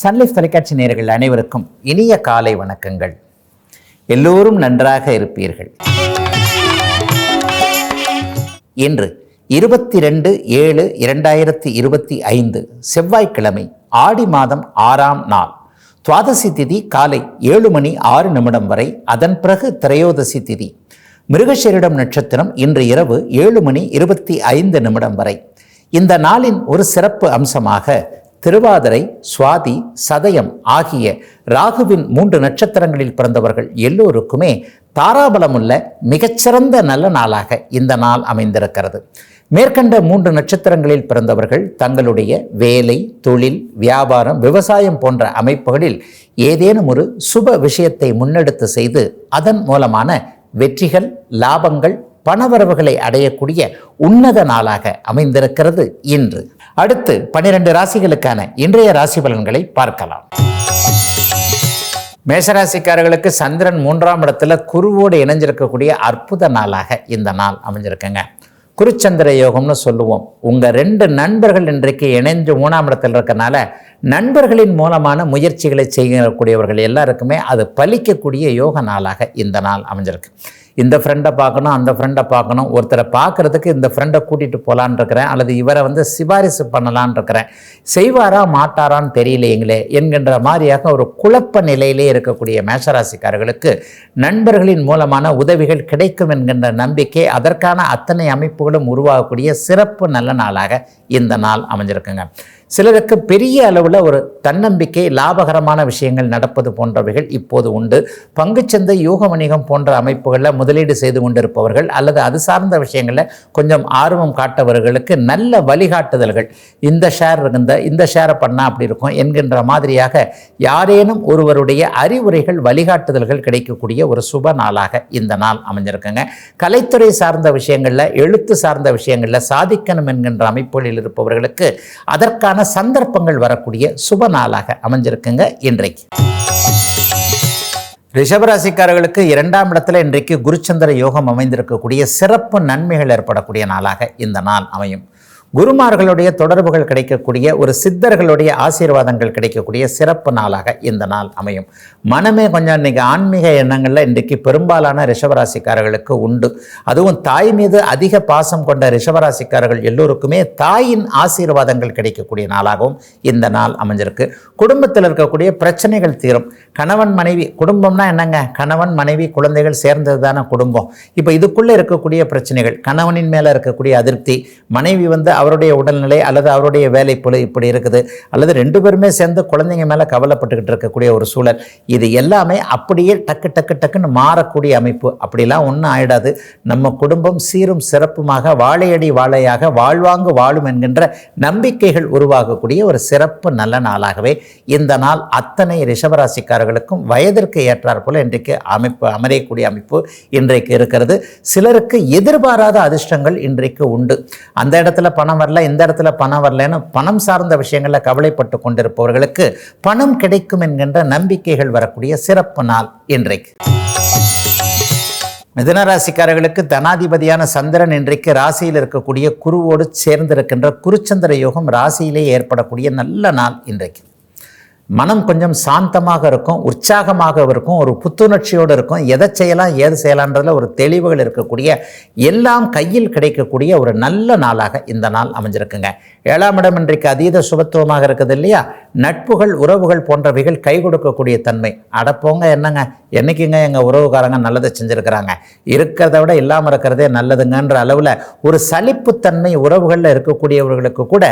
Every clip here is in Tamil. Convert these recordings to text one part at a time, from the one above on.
சன்லைஃப் தொலைக்காட்சி நேர்கள் அனைவருக்கும் இனிய காலை வணக்கங்கள். எல்லோரும் நன்றாக இருப்பீர்கள். இன்று இருபத்தி ரெண்டு ஏழு இரண்டாயிரத்தி இருபத்தி ஐந்து செவ்வாய்க்கிழமை ஆடி மாதம் ஆறாம் நாள். துவாதசி திதி காலை ஏழு மணி ஆறு நிமிடம் வரை. அதன் பிறகு திரையோதசி திதி. மிருகஷரிடம் நட்சத்திரம் இன்று இரவு ஏழு மணி இருபத்தி ஐந்து நிமிடம் வரை. இந்த நாளின் ஒரு சிறப்பு அம்சமாக திருவாதிரை சுவாதி சதயம் ஆகிய ராகுவின் மூன்று நட்சத்திரங்களில் பிறந்தவர்கள் எல்லோருக்குமே தாராபலமுள்ள மிகச்சிறந்த நல்ல நாளாக இந்த நாள் அமைந்திருக்கிறது. மேற்கண்ட மூன்று நட்சத்திரங்களில் பிறந்தவர்கள் தங்களுடைய வேலை தொழில் வியாபாரம் விவசாயம் போன்ற அமைப்புகளில் ஏதேனும் ஒரு சுப விஷயத்தை முன்னெடுத்து செய்து அதன் மூலமான வெற்றிகள் லாபங்கள் பணவரவுகளை அடையக்கூடிய உன்னத நாளாக அமைந்திருக்கிறது இன்று. அடுத்து பனிரெண்டு ராசிகளுக்கான இன்றைய ராசி பலன்களை பார்க்கலாம். மேசராசிக்காரர்களுக்கு சந்திரன் மூன்றாம் இடத்துல குருவோடு இணைஞ்சிருக்கக்கூடிய அற்புத நாளாக இந்த நாள் அமைஞ்சிருக்குங்க. குருச்சந்திர யோகம்னு சொல்லுவோம். உங்கள் ரெண்டு நண்பர்கள் இன்றைக்கு இணைஞ்சு மூணாம் இடத்தில் இருக்கனால நண்பர்களின் மூலமான முயற்சிகளை செய்யக்கூடியவர்கள் எல்லாருக்குமே அது பலிக்கக்கூடிய யோக நாளாக இந்த நாள் அமைஞ்சிருக்கு. இந்த ஃப்ரெண்டை பார்க்கணும் அந்த ஃப்ரெண்டை பார்க்கணும். ஒருத்தரை பார்க்குறதுக்கு இந்த ஃப்ரெண்டை கூட்டிகிட்டு போகலான் இருக்கிறேன் அல்லது இவரை வந்து சிபாரிசு பண்ணலான் இருக்கிறேன் செய்வாரா மாட்டாரான்னு தெரியலைங்களே என்கின்ற மாதிரியாக ஒரு குழப்ப நிலையிலே இருக்கக்கூடிய மேஷராசிக்காரர்களுக்கு நண்பர்களின் மூலமான உதவிகள் கிடைக்கும் என்கின்ற நம்பிக்கை அதற்கான அத்தனை அமைப்புகளும் உருவாகக்கூடிய சிறப்பு நல்ல நாளாக இந்த நாள் அமைஞ்சிருக்குங்க. சிலருக்கு பெரிய அளவில் ஒரு தன்னம்பிக்கை லாபகரமான விஷயங்கள் நடப்பது போன்றவைகள் இப்போது உண்டு. பங்குச்சந்தை யூக வணிகம் போன்ற அமைப்புகளில் முதலீடு செய்து கொண்டிருப்பவர்கள் அல்லது அது சார்ந்த விஷயங்களில் கொஞ்சம் ஆர்வம் காட்டவர்களுக்கு நல்ல வழிகாட்டுதல்கள். இந்த ஷேர் இருந்த இந்த ஷேரை பண்ணால் அப்படி இருக்கும் என்கின்ற மாதிரியாக யாரேனும் ஒருவருடைய அறிவுரைகள் வழிகாட்டுதல்கள் கிடைக்கக்கூடிய ஒரு சுப நாளாக இந்த நாள் அமைஞ்சிருக்குங்க. கலைத்துறை சார்ந்த விஷயங்களில் எழுத்து சார்ந்த விஷயங்களில் சாதிக்கணும் என்கின்ற அமைப்புகளில் இருப்பவர்களுக்கு அதற்கான சந்தர்ப்பங்கள் வரக்கூடிய சுப நாளாக அமைஞ்சிருக்குங்க இன்றைக்கு. ரிஷபராசிக்காரர்களுக்கு இரண்டாம் இடத்துல இன்றைக்கு குருச்சந்திர யோகம் அமைந்திருக்கக்கூடிய சிறப்பு நன்மைகள் ஏற்படக்கூடிய நாளாக இந்த நாள் அமையும். குருமார்களுடைய தொடர்புகள் கிடைக்கக்கூடிய ஒரு சித்தர்களுடைய ஆசீர்வாதங்கள் கிடைக்கக்கூடிய சிறப்பு நாளாக இந்த நாள் அமையும். மனமே கொஞ்சம் இன்றைக்கி ஆன்மீக எண்ணங்களில் இன்றைக்கு பெரும்பாலான ரிஷபராசிக்காரர்களுக்கு உண்டு. அதுவும் தாய் மீது அதிக பாசம் கொண்ட ரிஷபராசிக்காரர்கள் எல்லோருக்குமே தாயின் ஆசீர்வாதங்கள் கிடைக்கக்கூடிய நாளாகவும் இந்த நாள் அமைஞ்சிருக்கு. குடும்பத்தில் இருக்கக்கூடிய பிரச்சனைகள் தீரும். கணவன் மனைவி குடும்பம்னா என்னங்க? கணவன் மனைவி குழந்தைகள் சேர்ந்தது தானே குடும்பம். இப்போ இதுக்குள்ளே இருக்கக்கூடிய பிரச்சனைகள் கணவனின் மேலே இருக்கக்கூடிய அதிருப்தி மனைவி வந்து அவருடைய உடல்நிலை அல்லது அவருடைய வேலை போல இப்படி இருக்குது. அல்லது ரெண்டு பேருமே சேர்ந்து குழந்தைங்க மேலே கவலைப்பட்டுக்கிட்டு இருக்கக்கூடிய ஒரு சூழல். இது எல்லாமே அப்படியே டக்கு டக்கு டக்குன்னு மாறக்கூடிய அமைப்பு. அப்படிலாம் ஒன்றும் ஆயிடாது. நம்ம குடும்பம் சீரும் சிறப்புமாக வாழையடி வாழையாக வாழ்வாங்கு வாழும் என்கின்ற நம்பிக்கைகள் உருவாகக்கூடிய ஒரு சிறப்பு நல்ல நாளாகவே இந்த நாள் அத்தனை ரிஷபராசிக்காரர்களுக்கும் வயதிற்கு ஏற்றார் போல இன்றைக்கு அமைப்பு அமரையக்கூடிய அமைப்பு இன்றைக்கு இருக்கிறது. சிலருக்கு எதிர்பாராத அதிர்ஷ்டங்கள் இன்றைக்கு உண்டு. அந்த இடத்துல பணம் வரல இந்த இடத்துல பணம் வரலன்னு பணம் சார்ந்த விஷயங்களில் கவலைப்பட்டு கொண்டிருப்பவர்களுக்கு பணம் கிடைக்கும் என்கின்ற நம்பிக்கைகள் வரக்கூடிய சிறப்பு நாள் இன்றைக்கு. மிதனராசிக்காரர்களுக்கு தனாதிபதியான சந்திரன் இன்றைக்கு ராசியில் இருக்கக்கூடிய குருவோடு சேர்ந்திருக்கின்ற குருச்சந்திர யோகம் ராசியிலே ஏற்படக்கூடிய நல்ல நாள் இன்றைக்கு. மனம் கொஞ்சம் சாந்தமாக இருக்கும் உற்சாகமாக இருக்கும் ஒரு புத்துணர்ச்சியோடு இருக்கும். எதை செய்யலாம் ஏது செய்யலான்றதில் ஒரு தெளிவுகள் இருக்கக்கூடிய எல்லாம் கையில் கிடைக்கக்கூடிய ஒரு நல்ல நாளாக இந்த நாள் அமைஞ்சிருக்குங்க. ஏழாம் இடம் இன்றைக்கு அதீத சுபத்துவமாக இருக்குது இல்லையா? நட்புகள் உறவுகள் போன்றவைகள் கை கொடுக்கக்கூடிய தன்மை. அடப்போங்க என்னங்க? என்னைக்குங்க எங்கள் உறவுக்காரங்க நல்லதை செஞ்சுருக்கிறாங்க? இருக்கிறத விட இல்லாமல் இருக்கிறதே நல்லதுங்கன்ற அளவில் ஒரு சலிப்புத்தன்மை உறவுகளில் இருக்கக்கூடியவர்களுக்கு கூட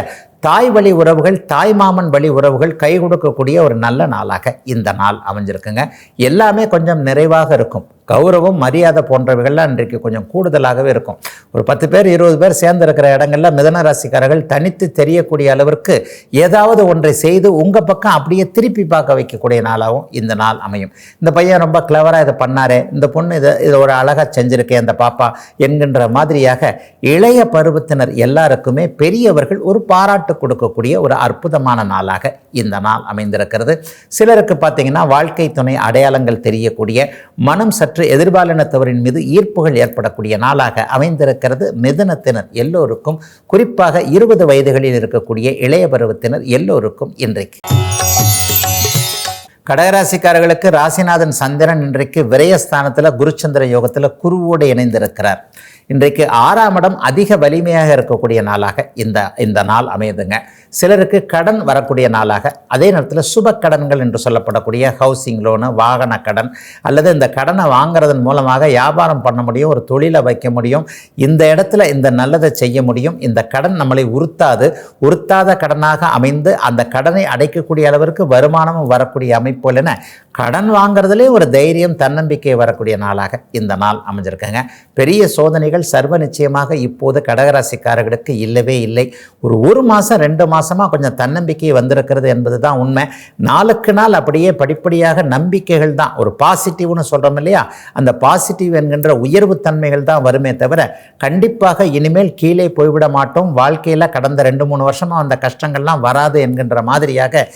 தாய் வழி உறவுகள் தாய் மாமன் வழி உறவுகள் கை கொடுக்கக்கூடிய ஒரு நல்ல நாளாக இந்த நாள் அமைஞ்சிருக்குங்க. எல்லாமே கொஞ்சம் நிறைவாக இருக்கும். கௌரவம் மரியாதை போன்றவைகள்லாம் இன்றைக்கு கொஞ்சம் கூடுதலாகவே இருக்கும். ஒரு பத்து பேர் இருபது பேர் சேர்ந்து இருக்கிற இடங்கள்ல மிதன ராசிக்காரர்கள் தனித்து தெரியக்கூடிய அளவிற்கு ஏதாவது ஒன்றை செய்து உங்கள் பக்கம் அப்படியே திருப்பி பார்க்க வைக்கக்கூடிய நாளாகவும் இந்த நாள் அமையும். இந்த பையன் ரொம்ப கிளவராக இதை பண்ணாரே இந்த பொண்ணு இதை இதை ஒரு அழகாக செஞ்சுருக்கேன் இந்த பாப்பா என்கின்ற மாதிரியாக இளைய பருவத்தினர் எல்லாருக்குமே பெரியவர்கள் ஒரு பாராட்டு கொடுக்கக்கூடிய ஒரு அற்புதமான நாளாக இந்த நாள் அமைந்திருக்கிறது. சிலருக்கு பார்த்தீங்கன்னா வாழ்க்கை துணை அடையாளங்கள் தெரியக்கூடிய மனம் சற்று சற்று எதிர்பாலினத்தவரின் மீது ஈர்ப்புகள் ஏற்படக்கூடிய நாளாக அமைந்திருக்கிறது. மிதுனத்தினர் எல்லோருக்கும் குறிப்பாக இருபது வயதுகளில் இருக்கக்கூடிய இளைய பருவத்தினர் எல்லோருக்கும் இன்றைக்கு. கடகராசிக்காரர்களுக்கு ராசிநாதன் சந்திரன் இன்றைக்கு விரயஸ்தானத்தில் குருச்சந்திர யோகத்தில் குருவோடு இணைந்திருக்கிறார். இன்றைக்கு ஆறாம் இடம் அதிக வலிமையாக இருக்கக்கூடிய நாளாக இந்த இந்த நாள் அமையுதுங்க. சிலருக்கு கடன் வரக்கூடிய நாளாக அதே நேரத்தில் சுப கடன்கள் என்று சொல்லப்படக்கூடிய ஹவுசிங் லோனு வாகன கடன் அல்லது இந்த கடனை வாங்குறதன் மூலமாக வியாபாரம் பண்ண முடியும் ஒரு தொழிலை வைக்க முடியும் இந்த இடத்துல இந்த நல்லதை செய்ய முடியும் இந்த கடன் நம்மளை உறுத்தாது. உறுத்தாத கடனாக அமைந்து அந்த கடனை அடைக்கக்கூடிய அளவிற்கு வருமானமும் வரக்கூடிய அமைப்புகள் என கடன் வாங்குறதுலே ஒரு தைரியம் தன்னம்பிக்கை வரக்கூடிய நாளாக இந்த நாள் அமைஞ்சிருக்குங்க. பெரிய சோதனைகள் சர்வ நிச்சயமாக இப்போது கடகராசிக்காரர்களுக்கு இல்லவே இல்லை. ஒரு ஒரு மாதம் ரெண்டு மாதமாக கொஞ்சம் தன்னம்பிக்கை வந்திருக்கிறது என்பது தான் உண்மை. நாளுக்கு நாள் அப்படியே படிப்படியாக நம்பிக்கைகள் தான். ஒரு பாசிட்டிவ்னு சொல்கிறோம் இல்லையா? அந்த பாசிட்டிவ் என்கின்ற உயர்வு தன்மைகள் தான் வருமே தவிர கண்டிப்பாக இனிமேல் கீழே போய்விட மாட்டோம். வாழ்க்கையில் கடந்த ரெண்டு மூணு வருஷமாக அந்த கஷ்டங்கள்லாம் வராது என்கின்ற மாதிரியாக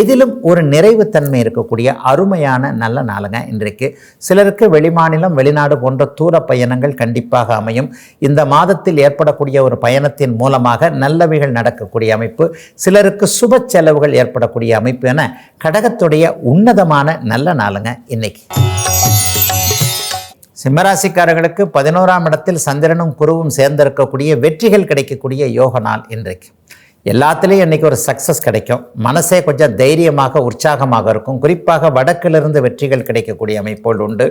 எதிலும் ஒரு நிறைவுத்தன்மை இருக்கக்கூடிய அருள் அருமையான நல்ல நாளுங்க இன்றைக்கு. சிலருக்கு வெளிமாநிலம் வெளிநாடு போன்ற தூர பயணங்கள் கண்டிப்பாக அமையும். இந்த மாதத்தில் ஏற்படக்கூடிய ஒரு பயணத்தின் மூலமாக நல்லவைகள் நடக்கக்கூடிய அமைப்பு சிலருக்கு சுப செலவுகள் ஏற்படக்கூடிய அமைப்பு என கடகத்துடைய உன்னதமான நல்ல நாளுங்க இன்னைக்கு. சிம்மராசிக்காரர்களுக்கு பதினோராம் இடத்தில் சந்திரனும் குருவும் சேர்ந்திருக்கக்கூடிய வெற்றிகள் கிடைக்கக்கூடிய யோக நாள் இன்றைக்கு. எல்லாத்துலேயும் இன்றைக்கி ஒரு சக்ஸஸ் கிடைக்கும். மனசே கொஞ்சம் தைரியமாக உற்சாகமாக இருக்கும். குறிப்பாக வடக்கிலிருந்து வெற்றிகள் கிடைக்கக்கூடிய அமைப்புகள் உண்டு.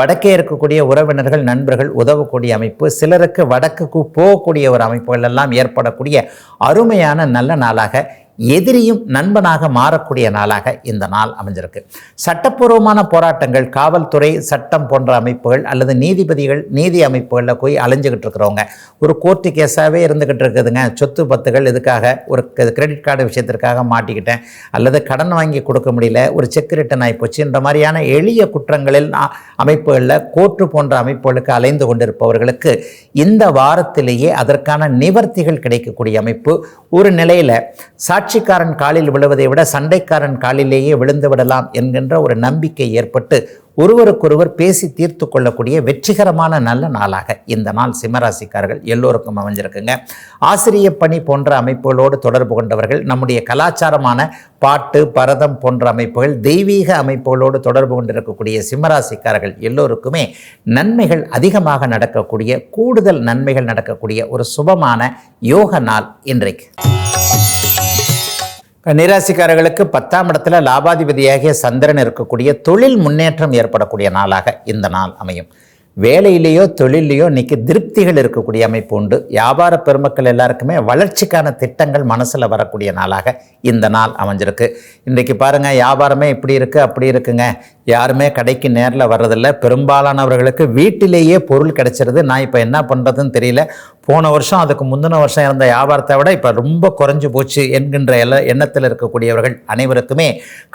வடக்கே இருக்கக்கூடிய உறவினர்கள் நண்பர்கள் உதவக்கூடிய அமைப்பு சிலருக்கு வடக்குக்கு போகக்கூடிய ஒரு அமைப்புகள் எல்லாம் ஏற்படக்கூடிய அருமையான நல்ல நாளாக எதிரியும் நண்பனாக மாறக்கூடிய நாளாக இந்த நாள் அமைஞ்சிருக்கு. சட்டப்பூர்வமான போராட்டங்கள் காவல்துறை சட்டம் போன்ற அமைப்புகள் அல்லது நீதிபதிகள் நீதி அமைப்புகளில் போய் அலைஞ்சிக்கிட்டு இருக்கிறவங்க. ஒரு கோர்ட்டு கேஸாகவே இருந்துக்கிட்டு இருக்குதுங்க. சொத்து பத்துகள் இதுக்காக ஒரு கிரெடிட் கார்டு விஷயத்திற்காக மாட்டிக்கிட்டேன். அல்லது கடன் வாங்கி கொடுக்க முடியல ஒரு செக் ரிட்டன் ஆகி போச்சுன்ற மாதிரியான எளிய குற்றங்களில் அமைப்புகளில் கோற்று போன்ற அமைப்புகளுக்கு அலைந்து கொண்டிருப்பவர்களுக்கு இந்த வாரத்திலேயே அதற்கான நிவர்த்திகள் கிடைக்கக்கூடிய அமைப்பு. ஒரு நிலையில் சாட்சிக்காரன் காலில் விழுவதை விட சண்டைக்காரன் காலிலேயே விழுந்து விடலாம் என்கின்ற ஒரு நம்பிக்கை ஏற்பட்டு ஒருவருக்கொருவர் பேசி தீர்த்து கொள்ளக்கூடிய வெற்றிகரமான நல்ல நாளாக இந்த நாள் சிம்மராசிக்காரர்கள் எல்லோருக்கும் அமைஞ்சிருக்குங்க. ஆசிரிய பணி போன்ற அமைப்புகளோடு தொடர்பு கொண்டவர்கள் நம்முடைய கலாச்சாரமான பாட்டு பரதம் போன்ற அமைப்புகள் தெய்வீக அமைப்புகளோடு தொடர்பு கொண்டிருக்கக்கூடிய சிம்மராசிக்காரர்கள் எல்லோருக்குமே நன்மைகள் அதிகமாக நடக்கக்கூடிய கூடுதல் நன்மைகள் நடக்கக்கூடிய ஒரு சுபமான யோக நாள் இன்றைக்கு. நிராசிக்காரர்களுக்கு பத்தாம் இடத்துல லாபாதிபதியாகிய சந்திரன் இருக்கக்கூடிய தொழில் முன்னேற்றம் ஏற்படக்கூடிய நாளாக இந்த நாள் அமையும். வேலையிலேயோ தொழிலையோ இன்றைக்கி திருப்திகள் இருக்கக்கூடிய அமைப்பு உண்டு. வியாபார பெருமக்கள் எல்லாருக்குமே வளர்ச்சிக்கான திட்டங்கள் மனசில் வரக்கூடிய நாளாக இந்த நாள் அமைஞ்சிருக்கு. இன்றைக்கு பாருங்கள் வியாபாரமே இப்படி இருக்குது அப்படி இருக்குங்க. யாருமே கடைக்கு நேரில் வர்றதில்ல. பெரும்பாலானவர்களுக்கு வீட்டிலேயே பொருள் கிடைச்சிருது. நான் இப்போ என்ன பண்ணுறதுன்னு தெரியல. போன வருஷம் அதுக்கு முந்தின வருஷம் இருந்த வியாபாரத்தை விட இப்போ ரொம்ப குறைஞ்சு போச்சு என்கின்ற எல்ல எண்ணத்தில் இருக்கக்கூடியவர்கள் அனைவருக்குமே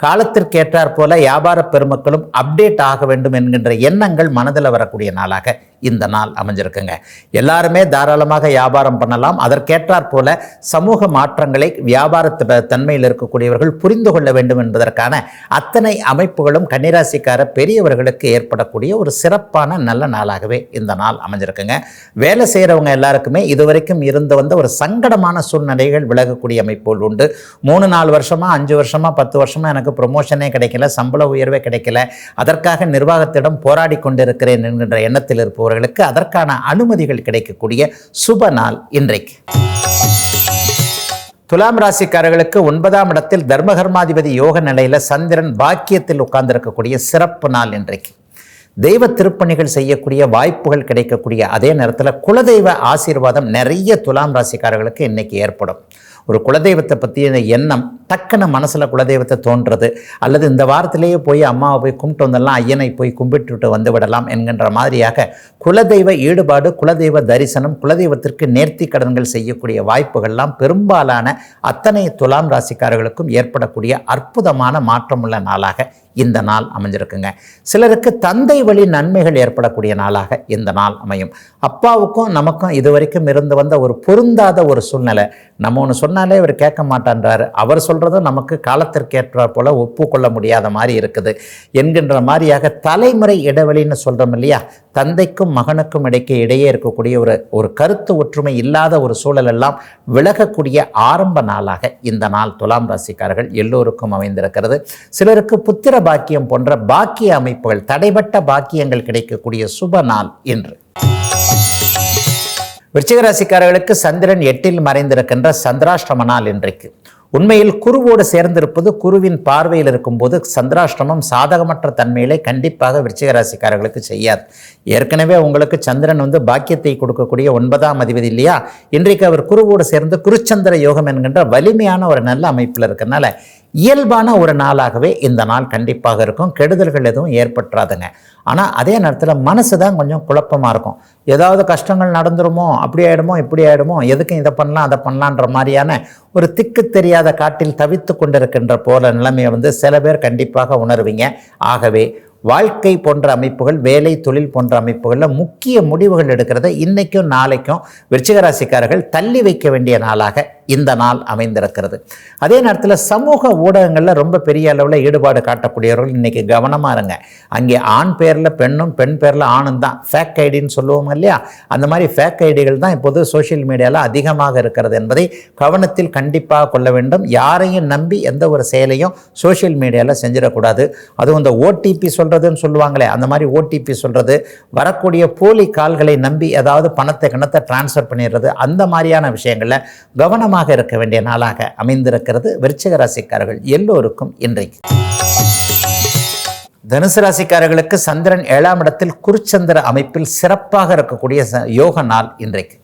காலத்திற்கேற்றாற் போல வியாபார பெருமக்களும் அப்டேட் ஆக வேண்டும் என்கின்ற எண்ணங்கள் மனதில் வரக்கூடிய நாளாக இந்த நாள் அமைஞ்சிருக்குங்க. எல்லாருமே தாராளமாக வியாபாரம் பண்ணலாம். அதற்கேற்றாற் போல சமூக மாற்றங்களை வியாபார தன்மையில் இருக்கக்கூடியவர்கள் புரிந்து கொள்ள வேண்டும் என்பதற்கான அத்தனை அமைப்புகளும் கன்னிராசிக்கார பெரியவர்களுக்கு ஏற்படக்கூடிய ஒரு சிறப்பான நல்ல நாளாகவே இந்த நாள் அமைஞ்சிருக்குங்க. வேலை செய்கிறவங்க எல்லாருக்குமே இதுவரைக்கும் இருந்து வந்த ஒரு சங்கடமான சூழ்நிலைகள் விலகக்கூடிய அமைப்புகள் உண்டு. மூணு நாலு வருஷமாக அஞ்சு வருஷமாக பத்து வருஷமாக எனக்கு ப்ரொமோஷனே கிடைக்கல சம்பள உயர்வே கிடைக்கல. அதற்காக நிர்வாகத்திடம் போராடி கொண்டிருக்கிறேன் என்கின்ற எண்ணத்தில் இருப்போம். அவர்களுக்கு அதற்கான அனுமதிகள் கிடைக்கக்கூடிய சுப நாள் இன்றைக்கு. துலாம் ராசிக்காரர்களுக்கு ஒன்பதாம் இடத்தில் தர்மகர்மாதிபதி யோக நிலையில் சந்திரன் பாக்கியத்தில் உட்கார்ந்திருக்கக்கூடிய சிறப்பு நாள் இன்றைக்கு. தெய்வ திருப்பணிகள் செய்யக்கூடிய வாய்ப்புகள் கிடைக்கக்கூடிய அதே நேரத்தில் குலதெய்வ ஆசீர்வாதம் நிறைய துலாம் ராசிக்காரர்களுக்கு இன்னைக்கு ஏற்படும். ஒரு குலதெய்வத்தை பற்றிய எண்ணம் டக்குன்னு மனசில் குலதெய்வத்தை தோன்றது. அல்லது இந்த வாரத்திலேயே போய் அம்மாவை போய் கும்பிட்டு வந்தெல்லாம் ஐயனை போய் கும்பிட்டுட்டு வந்து விடலாம் என்கின்ற மாதிரியாக குலதெய்வ ஈடுபாடு குலதெய்வ தரிசனம் குலதெய்வத்திற்கு நேர்த்தி கடன்கள் செய்யக்கூடிய வாய்ப்புகள்லாம் பெரும்பாலான அத்தனை துலாம் ராசிக்காரர்களுக்கும் ஏற்படக்கூடிய அற்புதமான மாற்றமுள்ள நாளாக இந்த நாள் அமைஞ்சிருக்குங்க. சிலருக்கு தந்தை வழி நன்மைகள் ஏற்படக்கூடிய நாளாக இந்த நாள் அமையும். அப்பாவுக்கும் நமக்கும் இதுவரைக்கும் இருந்து வந்த ஒரு பொருந்தாத ஒரு சூழ்நிலை. நம்ம ஒன்று சொன்னாலே இவர் கேட்க மாட்டான்றாரு. அவர் சொல்கிறதும் நமக்கு காலத்திற்கேற்றாற் போல் ஒப்புக்கொள்ள முடியாத மாதிரி இருக்குது. என்கின்ற மாதிரியாக தலைமுறை இடைவெளின்னு சொல்கிறோம் இல்லையா? தந்தைக்கும் மகனுக்கும் இடைக்கு இடையே இருக்கக்கூடிய ஒரு ஒரு கருத்து ஒற்றுமை இல்லாத ஒரு சூழல் எல்லாம் விலகக்கூடிய ஆரம்ப நாளாக இந்த நாள் துலாம் ராசிக்காரர்கள் எல்லோருக்கும் அமைந்திருக்கிறது. சிலருக்கு புத்திர பாக்கியம் போன்ற பாக்கிய அமைப்புகள் தடைபட்ட பாக்கியங்கள் கிடைக்கக்கூடிய சுப நாள் என்று விருச்சிகராசிக்காரர்களுக்கு சந்திரன் எட்டில் மறைந்திருக்கின்ற சந்திராஷ்டம நாள் இன்றைக்கு. உண்மையில் குருவோடு சேர்ந்திருப்பது குருவின் பார்வையில் இருக்கும்போது சந்திராஷ்டமம் சாதகமற்ற தன்மையிலே கண்டிப்பாக விருச்சிகராசிக்காரர்களுக்கு செய்யாது. ஏற்கனவே உங்களுக்கு சந்திரன் வந்து பாக்கியத்தை கொடுக்கக்கூடிய ஒன்பதாம் அதிபதி இல்லையா? இன்றைக்கு அவர் குருவோடு சேர்ந்து குருச்சந்திர யோகம் என்கின்ற வலிமையான ஒரு நல்ல அமைப்பில் இருக்கிறனால இயல்பான ஒரு நாளாகவே இந்த நாள் கண்டிப்பாக இருக்கும். கெடுதல்கள் எதுவும் ஏற்பட்டுறாதுங்க. ஆனால் அதே நேரத்தில் மனசு தான் கொஞ்சம் குழப்பமாக இருக்கும். ஏதாவது கஷ்டங்கள் நடந்துருமோ அப்படி ஆகிடுமோ இப்படி ஆகிடுமோ எதுக்கும் இதை பண்ணலாம் அதை பண்ணலான்ற மாதிரியான ஒரு திக்கு தெரியாத காட்டில் தவித்து கொண்டிருக்கின்ற போல நிலைமையை வந்து சில பேர் கண்டிப்பாக உணர்வீங்க. ஆகவே வாழ்க்கை போன்ற அமைப்புகள் வேலை தொழில் போன்ற அமைப்புகளில் முக்கிய முடிவுகள் எடுக்கிறத இன்றைக்கும் நாளைக்கும் விருச்சிகராசிக்காரர்கள் தள்ளி வைக்க வேண்டிய நாளாக இந்த நாள் அமைந்திருக்கிறது. அதே நேரத்தில் சமூக ஊடகங்களில் ரொம்ப பெரிய அளவில் ஈடுபாடு காட்டக்கூடியவர்கள் இன்றைக்கி கவனமாக இருங்க. அங்கே ஆண் பேரில் பெண்ணும் பெண் பேரில் ஆணும் தான். ஃபேக் ஐடின்னு சொல்லுவோம் இல்லையா? அந்த மாதிரி ஃபேக் ஐடிகள் தான் இப்போது சோஷியல் மீடியாவில் அதிகமாக இருக்கிறது என்பதை கவனத்தில் கண்டிப்பாக கொள்ள வேண்டும். யாரையும் நம்பி எந்த ஒரு செயலையும் சோஷியல் மீடியாவில் செஞ்சிடக்கூடாது. அதுவும் இந்த ஓடிபி சொல்கிறதுன்னு சொல்லுவாங்களே அந்த மாதிரி ஓடிபி சொல்கிறது வரக்கூடிய போலி கால்களை நம்பி ஏதாவது பணத்தை கிணத்தை டிரான்ஸ்ஃபர் பண்ணிடுறது அந்த மாதிரியான விஷயங்களில் கவனமாக கவனமாக இருக்க வேண்டிய நாளாக அமைந்திருக்கிறது. விருச்சிக ராசிக்காரர்கள் எல்லோருக்கும் இன்றைக்கு. தனுசு ராசிக்காரர்களுக்கு சந்திரன் ஏழாம் இடத்தில் குருச்சந்திர அமைப்பில் சிறப்பாக இருக்கக்கூடிய யோக நாள் இன்றைக்கு.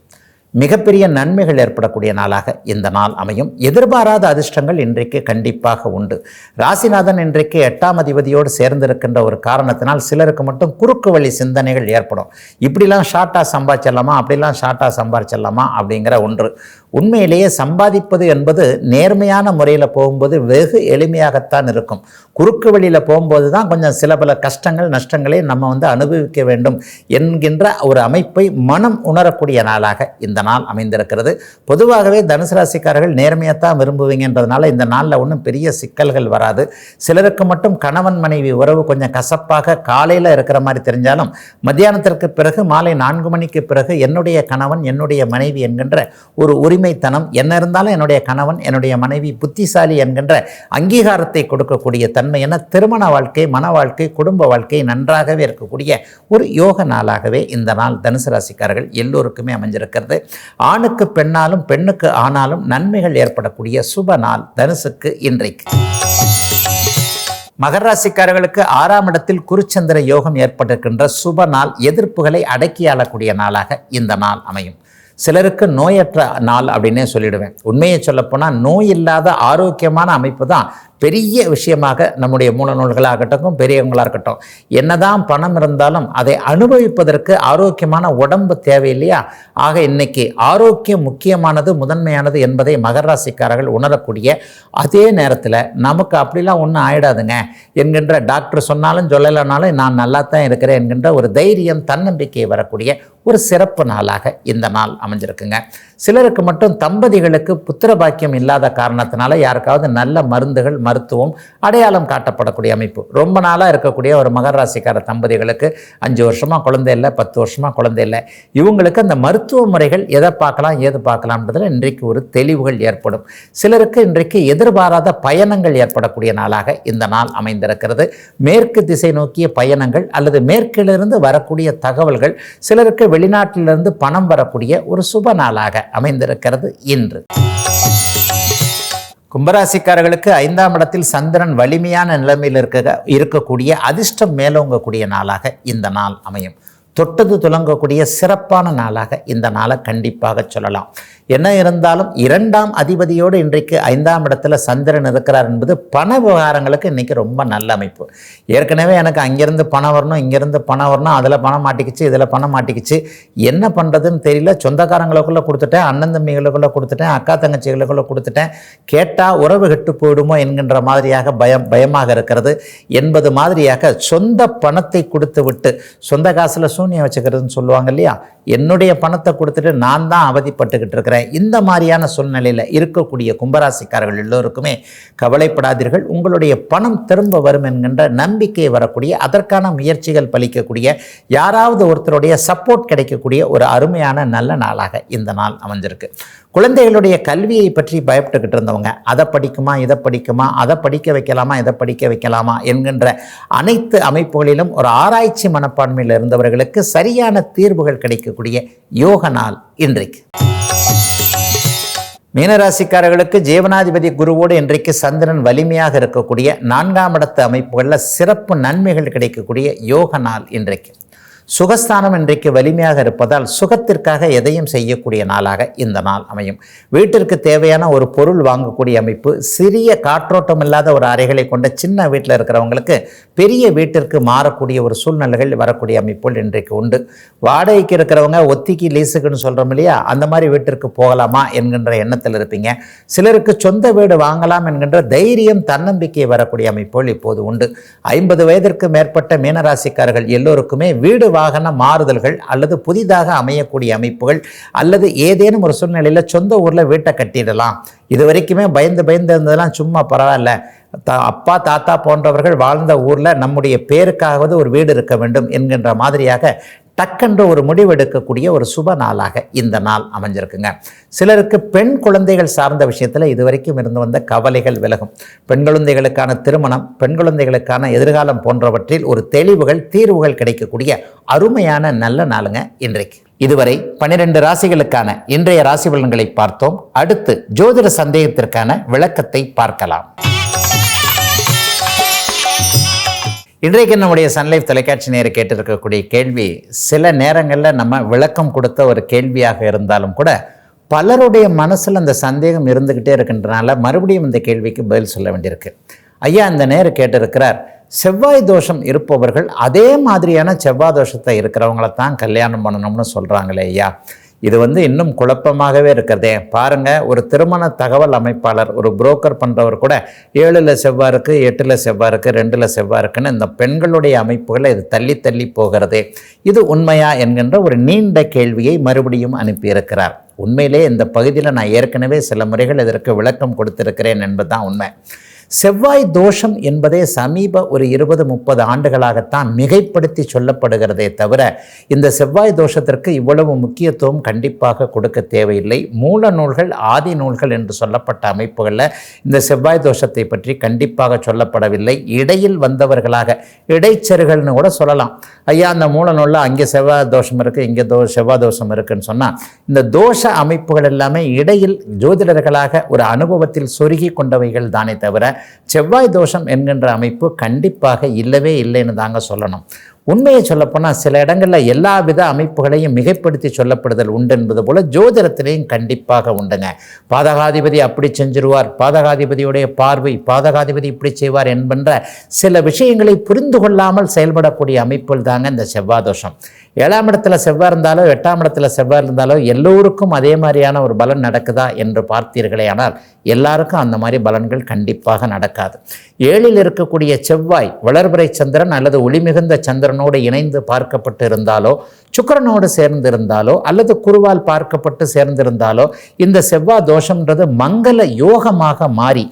மிகப்பெரிய நன்மைகள் ஏற்படக்கூடிய நாளாக இந்த நாள் அமையும். எதிர்பாராத அதிர்ஷ்டங்கள் இன்றைக்கு கண்டிப்பாக உண்டு. ராசிநாதன் இன்றைக்கு எட்டாம் அதிபதியோடு சேர்ந்திருக்கின்ற ஒரு காரணத்தினால் சிலருக்கு மட்டும் குறுக்கு வழி சிந்தனைகள் ஏற்படும். இப்படிலாம் ஷார்ட்டாக சம்பாதிச்சிடலாமா? அப்படிலாம் ஷார்ட்டாக சம்பாதிச்சிடலாமா? அப்படிங்கிற ஒன்று. உண்மையிலேயே சம்பாதிப்பது என்பது நேர்மையான முறையில் போகும்போது வெகு எளிமையாகத்தான் இருக்கும். குறுக்கு வழியில் போகும்போது தான் கொஞ்சம் சில பல கஷ்டங்கள் நஷ்டங்களை நம்ம வந்து அனுபவிக்க வேண்டும் என்கின்ற ஒரு அமைப்பை மனம் உணரக்கூடிய நாளாக இந்த நாள் அமைந்திருக்கிறது. பொதுவாகவே தனுசு ராசிக்காரர்கள் நேர்மையைத்தான் விரும்புவீங்கன்றதுனால இந்த நாளில் ஒன்றும் பெரிய சிக்கல்கள் வராது. சிலருக்கு மட்டும் கணவன் மனைவி உறவு கொஞ்சம் கசப்பாக காலையில் இருக்கிற மாதிரி தெரிஞ்சாலும் மத்தியானத்திற்கு பிறகு மாலை நான்கு மணிக்கு பிறகு என்னுடைய கணவன் என்னுடைய மனைவி என்கின்ற ஒரு உரிமை அடிமைத்தனம் என்ன இருந்தாலும் என்னுடைய கணவன் என்னுடைய மனைவி புத்திசாலி என்கின்ற அங்கீகாரத்தை கொடுக்கக்கூடிய தன்மை என திருமண வாழ்க்கை மன வாழ்க்கை குடும்ப வாழ்க்கை நன்றாகவே இருக்கக்கூடிய ஒரு யோக நாளாகவே இந்த நாள் தனுசு ராசிக்காரர்கள் எல்லோருக்குமே அமைஞ்சிருக்கிறது. ஆணுக்கு பெண்ணாலும் பெண்ணுக்கு ஆனாலும் நன்மைகள் ஏற்படக்கூடிய சுப நாள் தனுசுக்கு இன்றைக்கு. மகர ராசிக்காரர்களுக்கு ஆறாம் இடத்தில் குருச்சந்திர யோகம் ஏற்பட்டிருக்கின்ற சுப நாள் எதிர்ப்புகளை அடக்கியாளக்கூடிய நாளாக இந்த நாள் அமையும். சிலருக்கு நோயற்ற நாள் அப்படின்னே சொல்லிடுவேன். உண்மையை சொல்லப்போனால் நோய் இல்லாத ஆரோக்கியமான அமைப்பு தான் பெரிய விஷயமாக நம்முடைய மூலநூல்களாகட்டும் பெரியவங்களாக இருக்கட்டும் என்னதான் பணம் இருந்தாலும் அதை அனுபவிப்பதற்கு ஆரோக்கியமான உடம்பு தேவை இல்லையா ஆக இன்னைக்கு ஆரோக்கியம் முக்கியமானது முதன்மையானது என்பதை மகராசிக்காரர்கள் உணரக்கூடிய அதே நேரத்தில் நமக்கு அப்படிலாம் ஒன்றும் ஆயிடாதுங்க. என்கின்ற டாக்டர் சொன்னாலும் சொல்லலைனாலும் நான் நல்லா தான் இருக்கிறேன் என்கின்ற ஒரு தைரியம் தன்னம்பிக்கை வரக்கூடிய ஒரு சிறப்பு நாளாக இந்த நாள் அமைஞ்சிருக்குங்க. சிலருக்கு மட்டும் தம்பதிகளுக்கு புத்திர பாக்கியம் இல்லாத காரணத்தினால யாருக்காவது நல்ல மருந்துகள் மருத்துவம் அடையாளம் காட்டப்படக்கூடிய அமைப்பு. ரொம்ப நாளாக இருக்கக்கூடிய ஒரு மகர ராசிக்கார தம்பதிகளுக்கு அஞ்சு வருஷமாக குழந்தை இல்லை பத்து வருஷமாக குழந்தை இல்லை. இவங்களுக்கு அந்த மருத்துவ முறைகள் எதை பார்க்கலாம் ஏது பார்க்கலாம்ன்றதில் இன்றைக்கு ஒரு தெளிவுகள் ஏற்படும். சிலருக்கு இன்றைக்கு எதிர்பாராத பயணங்கள் ஏற்படக்கூடிய நாளாக இந்த நாள் அமைந்திருக்கிறது. மேற்கு திசை நோக்கிய பயணங்கள் அல்லது மேற்கிலிருந்து வரக்கூடிய தகவல்கள் சிலருக்கு வெளிநாட்டிலிருந்து பணம் வரக்கூடிய ஒரு சுப நாளாக அமைந்திருக்கிறது இன்று. கும்பராசிக்காரர்களுக்கு ஐந்தாம் இடத்தில் சந்திரன் வலிமையான நிலைமையில் இருக்க இருக்கக்கூடிய அதிர்ஷ்டம் மேலோங்கக்கூடிய நாளாக இந்த நாள் அமையும். தொட்டது துலங்கக்கூடிய சிறப்பான நாளாக இந்த நாளை கண்டிப்பாக சொல்லலாம். என்ன இருந்தாலும் இரண்டாம் அதிபதியோடு இன்றைக்கு ஐந்தாம் இடத்துல சந்திரன் இருக்கிறார் என்பது பண விவகாரங்களுக்கு இன்றைக்கி ரொம்ப நல்ல அமைப்பு. ஏற்கனவே எனக்கு அங்கேருந்து பணம் வரணும் இங்கேருந்து பணம் வரணும் அதில் பணம் மாட்டிக்கிச்சு இதில் பணம் மாட்டிக்கிச்சு. என்ன பண்ணுறதுன்னு தெரியல. சொந்தக்காரங்களுக்குள்ளே கொடுத்துட்டேன் அண்ணன் தம்பிகளுக்குள்ளே கொடுத்துட்டேன் அக்கா தங்கச்சிகளுக்குள்ளே கொடுத்துட்டேன். கேட்டால் உறவு கெட்டு போயிடுமோ என்கின்ற மாதிரியாக பயம் பயமாக இருக்கிறது என்பது மாதிரியாக சொந்த பணத்தை கொடுத்து விட்டு சொந்த காசில் சூன்யம் வச்சுக்கிறதுன்னு சொல்லுவாங்க இல்லையா? என்னுடைய பணத்தை கொடுத்துட்டு நான் தான் அவதிப்பட்டுக்கிட்டு இருக்கிறேன். இந்த மாதிரியான சூழ்நிலையில் இருக்கக்கூடிய கும்பராசிக்காரர்கள் எல்லோருக்குமே கவலைப்படாதீர்கள். உங்களுடைய பணம் திரும்ப வரும் என்கின்ற நம்பிக்கை வரக்கூடிய அதற்கான முயற்சிகள் பலிக்கக்கூடிய யாராவது ஒருத்தருடைய சப்போர்ட் கிடைக்கக்கூடிய ஒரு அருமையான நல்ல நாளாக இந்த நாள் அமைஞ்சிருக்கு. குழந்தைகளுடைய கல்வியை பற்றி பயப்பட்டுக்கிட்டு இருந்தவங்க அதை படிக்குமா இதை படிக்குமா அதை படிக்க வைக்கலாமா இதை படிக்க வைக்கலாமா என்கின்ற அனைத்து அமைப்புகளிலும் ஒரு ஆராய்ச்சி மனப்பான்மையில் இருந்தவர்களுக்கு சரியான தீர்வுகள் கிடைக்கக்கூடிய யோக நாள் இன்றைக்கு. மீனராசிக்காரர்களுக்கு ஜீவனாதிபதி குருவோடு இன்றைக்கு சந்திரன் வலிமையாக இருக்கக்கூடிய நான்காம் இடத்து அமைப்புகளில் சிறப்பு நன்மைகள் கிடைக்கக்கூடிய யோக நாள் இன்றைக்கு. சுகஸ்தானம் இன்றைக்கு வலிமையாக இருப்பதால் சுகத்திற்காக எதையும் செய்யக்கூடிய நாளாக இந்த நாள் அமையும். வீட்டிற்கு தேவையான ஒரு பொருள் வாங்கக்கூடிய அமைப்பு சிறிய காற்றோட்டம் இல்லாத ஒரு அறைகளை கொண்ட சின்ன வீட்டில் இருக்கிறவங்களுக்கு பெரிய வீட்டிற்கு மாறக்கூடிய ஒரு சூழ்நிலைகள் வரக்கூடிய அமைப்புகள் இன்றைக்கு உண்டு. வாடகைக்கு இருக்கிறவங்க ஒத்திக்கு லீஸுக்குன்னு சொல்கிறோம் இல்லையா? அந்த மாதிரி வீட்டிற்கு போகலாமா என்கின்ற எண்ணத்தில் இருப்பீங்க. சிலருக்கு சொந்த வீடு வாங்கலாம் என்கின்ற தைரியம் தன்னம்பிக்கை வரக்கூடிய அமைப்புகள் இப்போது உண்டு. ஐம்பது வயதிற்கு மேற்பட்ட மீனராசிக்காரர்கள் எல்லோருக்குமே வீடு வாகன மாறுதல்கள் அல்லது புதிதாக அமையக்கூடிய அமைப்புகள் அல்லது ஏதேனும் ஒரு சூழ்நிலையில் சொந்த ஊரில் வீட்டை கட்டிடலாம். இது வரைக்குமே பயந்து பயந்து இருந்ததெல்லாம் சும்மா பரவாயில்ல. த அப்பா தாத்தா போன்றவர்கள் வாழ்ந்த ஊரில் நம்முடைய பேருக்காகவது ஒரு வீடு இருக்க வேண்டும் என்கின்ற மாதிரியாக டக்கென்று ஒரு முடிவெடுக்கக்கூடிய ஒரு சுப நாளாக இந்த நாள் அமைஞ்சிருக்குங்க. சிலருக்கு பெண் குழந்தைகள் சார்ந்த விஷயத்தில் இதுவரைக்கும் இருந்து வந்த கவலைகள் விலகும். பெண் குழந்தைகளுக்கான திருமணம் பெண் குழந்தைகளுக்கான எதிர்காலம் போன்றவற்றில் ஒரு தெளிவுகள் தீர்வுகள் கிடைக்கக்கூடிய அருமையான நல்ல நாளுங்க இன்றைக்கு. இதுவரை பன்னிரண்டு ராசிகளுக்கான இன்றைய ராசி பலன்களை பார்த்தோம். அடுத்து ஜோதிட சந்தேகத்திற்கான விளக்கத்தை பார்க்கலாம். இன்றைக்கு நம்முடைய சன்லைஃப் தொலைக்காட்சி நேர கேட்டிருக்கக்கூடிய கேள்வி சில நேரங்களில் நம்ம விளக்கம் கொடுத்த ஒரு கேள்வியாக இருந்தாலும் கூட பலருடைய மனசில் அந்த சந்தேகம் இருந்துக்கிட்டே இருக்கின்றனால மறுபடியும் இந்த கேள்விக்கு பதில் சொல்ல வேண்டியிருக்கு. ஐயா அந்த நேரம் கேட்டிருக்கிறார் செவ்வாய் தோஷம் இருப்பவர்கள் அதே மாதிரியான செவ்வாய் தோஷத்தை இருக்கிறவங்கள தான் கல்யாணம் பண்ணணும்னு சொல்கிறாங்களே ஐயா. இது வந்து இன்னும் குழப்பமாகவே இருக்கிறதே. பாருங்கள் ஒரு திருமண தகவல் அமைப்பாளர் ஒரு புரோக்கர் பண்ணுறவர் கூட ஏழில் செவ்வாருக்கு எட்டில் செவ்வாருக்கு இருக்குது ரெண்டில் செவ்வாருக்குன்னு இந்த பெண்களுடைய அமைப்புகளை இது தள்ளி தள்ளி போகிறது. இது உண்மையா என்கின்ற ஒரு நீண்ட கேள்வியை மறுபடியும் அனுப்பியிருக்கிறார். உண்மையிலே இந்த பகுதியில் நான் ஏற்கனவே சில முறைகள் இதற்கு விளக்கம் கொடுத்திருக்கிறேன் என்பதுதான் உண்மை. செவ்வாய் தோஷம் என்பதே சமீப ஒரு இருபது முப்பது ஆண்டுகளாகத்தான் மிகைப்படுத்தி சொல்லப்படுகிறதே தவிர இந்த செவ்வாய் தோஷத்திற்கு இவ்வளவு முக்கியத்துவம் கண்டிப்பாக கொடுக்க தேவையில்லை. மூல நூல்கள் ஆதி நூல்கள் என்று சொல்லப்பட்ட அமைப்புகளில் இந்த செவ்வாய் தோஷத்தை பற்றி கண்டிப்பாக சொல்லப்படவில்லை. இடையில் வந்தவர்களாக இடைச்செருகள்னு கூட சொல்லலாம். ஐயா அந்த மூல நூலில் அங்கே செவ்வாய் தோஷம் இருக்குது இங்கே தோ செவ்வாய் தோஷம் இருக்குன்னு சொன்னால் இந்த தோஷ அமைப்புகள் எல்லாமே இடையில் ஜோதிடர்களாக ஒரு அனுபவத்தில் சொருகி கொண்டவைகள் தானே தவிர செவ்வாய் தோஷம் என்கின்ற அமைப்பு கண்டிப்பாக இல்லவே இல்லைன்னு தாங்க சொல்லணும். உண்மையை சொல்லப்போனால் சில இடங்களில் எல்லா வித அமைப்புகளையும் மிகைப்படுத்தி சொல்லப்படுதல் உண்டு என்பது போல ஜோதிடத்திலையும் கண்டிப்பாக உண்டுங்க. பாதகாதிபதி அப்படி செஞ்சிருவார் பாதகாதிபதியுடைய பார்வை பாதகாதிபதி இப்படி செய்வார் என்பன்ற சில விஷயங்களை புரிந்து கொள்ளாமல் செயல்படக்கூடிய அமைப்புகள் தாங்க இந்த செவ்வாய் தோஷம். ஏழாம் இடத்துல செவ்வாய் இருந்தாலோ எட்டாம் இடத்துல செவ்வாய் இருந்தாலோ எல்லோருக்கும் அதே மாதிரியான ஒரு பலன் நடக்குதா என்று பார்த்தீர்களே ஆனால் எல்லாருக்கும் அந்த மாதிரி பலன்கள் கண்டிப்பாக நடக்காது. ஏழில் இருக்கக்கூடிய செவ்வாய் வளர்பிறை சந்திரன் அல்லது ஒளிமிகுந்த சந்திரன் சந்திரனோடு இணைந்து பார்க்கப்பட்டு இருந்தாலோ சுக்கரனோடு சேர்ந்திருந்தாலோ அல்லது குருவால் பார்க்கப்பட்டு சேர்ந்திருந்தாலோ இந்த செவ்வாய் தோஷம்ன்றது மங்கள யோகமாக மாறி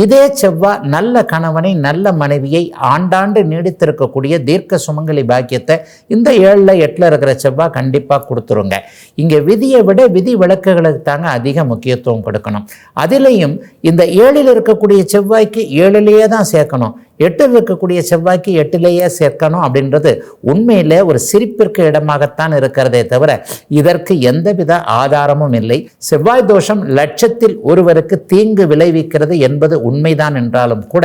இதே செவ்வாய் நல்ல கணவனை நல்ல மனைவியை ஆண்டாண்டு நீடித்திருக்கக்கூடிய தீர்க்க சுமங்கலி பாக்கியத்தை இந்த ஏழில் எட்டில் இருக்கிற செவ்வாய் கண்டிப்பாக கொடுத்துருங்க. இங்கே விதியை விட விதி விளக்குகளுக்கு தாங்க அதிக முக்கியத்துவம் கொடுக்கணும். அதிலையும் இந்த ஏழில் இருக்கக்கூடிய செவ்வாய்க்கு ஏழிலேயே தான் சேர்க்கணும். எட்டில் இருக்கக்கூடிய செவ்வாய்க்கு எட்டிலேயே சேர்க்கணும் அப்படின்றது உண்மையிலே ஒரு சிரிப்பிற்கு இடமாகத்தான் இருக்கிறதே தவிர இதற்கு எந்தவித ஆதாரமும் இல்லை. செவ்வாய் தோஷம் லட்சத்தில் ஒருவருக்கு தீங்கு விளைவிக்கிறது என்பது உண்மைதான் என்றாலும் கூட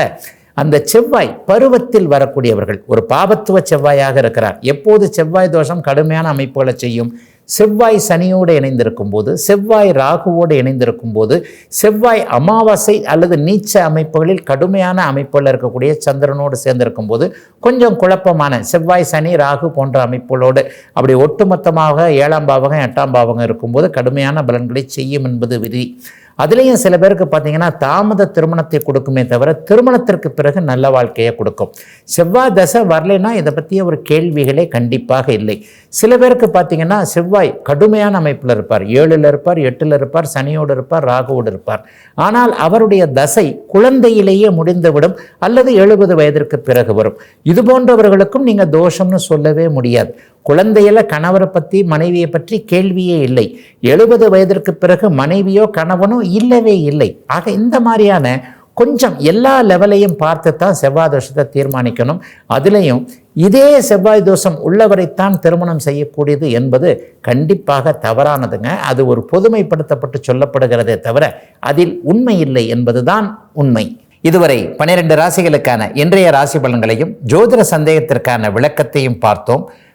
அந்த செவ்வாய் பருவத்தில் வரக்கூடியவர்கள் ஒரு பாபத்துவ செவ்வாயாக இருக்கிறார். எப்போது செவ்வாய் தோஷம் கடுமையான அமைப்புகளை செய்யும்? செவ்வாய் சனியோடு இணைந்திருக்கும் போது செவ்வாய் ராகுவோடு இணைந்திருக்கும் போது செவ்வாய் அமாவாசை அல்லது நீச்ச அமைப்புகளில் கடுமையான அமைப்புகளில் இருக்கக்கூடிய சந்திரனோடு சேர்ந்திருக்கும் போது கொஞ்சம் குழப்பமான செவ்வாய் சனி ராகு போன்ற அமைப்புகளோடு அப்படி ஒட்டுமொத்தமாக ஏழாம் பாவகம் எட்டாம் பாவகம் இருக்கும்போது கடுமையான பலன்களை செய்யும் என்பது விதி. அதுலேயும் சில பேருக்கு பார்த்தீங்கன்னா தாமத திருமணத்தை கொடுக்குமே தவிர திருமணத்திற்கு பிறகு நல்ல வாழ்க்கையை கொடுக்கும். செவ்வாய் தசை வரலைன்னா இதை பற்றிய ஒரு கேள்விகளே கண்டிப்பாக இல்லை. சில பேருக்கு பார்த்தீங்கன்னா செவ்வாய் கடுமையான அமைப்பில் இருப்பார். ஏழில் இருப்பார் எட்டில் இருப்பார் சனியோடு இருப்பார் ராகுவோடு இருப்பார். ஆனால் அவருடைய தசை குழந்தையிலேயே முடிந்துவிடும் அல்லது எழுபது வயதிற்கு பிறகு வரும். இது போன்றவர்களுக்கும் நீங்கள் தோஷம்னு சொல்லவே முடியாது. குழந்தையில கணவரை பற்றி மனைவியை பற்றி கேள்வியே இல்லை. எழுபது வயதிற்கு பிறகு மனைவியோ கணவனோ இல்லவே இல்லை. ஆக இந்த மாதிரியான கொஞ்சம் எல்லா லெவலையும் பார்த்து தான் செவ்வாய் தோஷத்தை தீர்மானிக்கணும். அதுலேயும் இதே செவ்வாய் தோஷம் உள்ளவரைத்தான் திருமணம் செய்யக்கூடியது என்பது கண்டிப்பாக தவறானதுங்க. அது ஒரு பொதுமைப்படுத்தப்பட்டு சொல்லப்படுகிறதே தவிர அதில் உண்மை இல்லை என்பதுதான் உண்மை. இதுவரை பனிரெண்டு ராசிகளுக்கான இன்றைய ராசி பலன்களையும் ஜோதிட சந்தேகத்திற்கான விளக்கத்தையும் பார்த்தோம்.